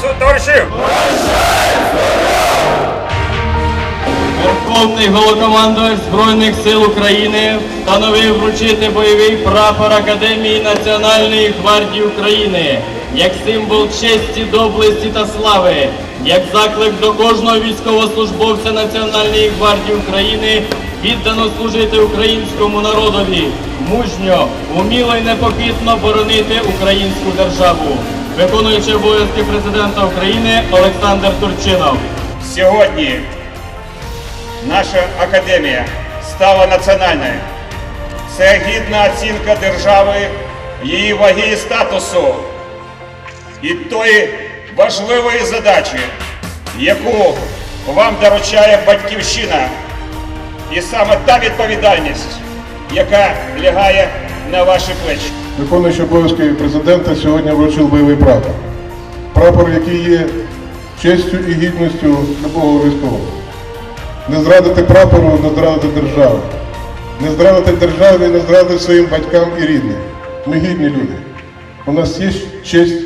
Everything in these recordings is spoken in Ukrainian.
товариші! Верховний головнокомандувач Збройних сил України встановив вручити бойовий прапор Академії Національної гвардії України як символ честі, доблесті та слави, як заклик до кожного військовослужбовця Національної гвардії України віддано служити українському народові, мужньо, уміло і непохитно боронити українську державу. Виконуючи обов'язки президента України Олександр Турчинов. Сьогодні наша академія стала національною. Це гідна оцінка держави, її ваги і статусу і тої важливої задачі, яку вам доручає батьківщина. І саме та відповідальність, яка лягає на ваші плечі. Виконуючий обов'язки президента сьогодні вручив бойовий прапор. Прапор, який є честю і гідністю любого військового. Не зрадити прапору, не зрадити державу. Не зрадити державі, не зрадити своїм батькам і рідним. Ми гідні люди. У нас є честь.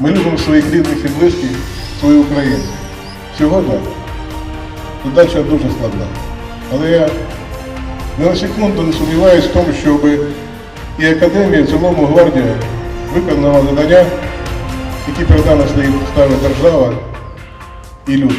Ми любимо своїх рідних і близьких, свою Україну. Сьогодні задача дуже складна. Але я ні на секунду не сумніваюся в тому, щоб і Академія, і цілому гвардія виконала завдання, які перед нами стоїть держава і люди.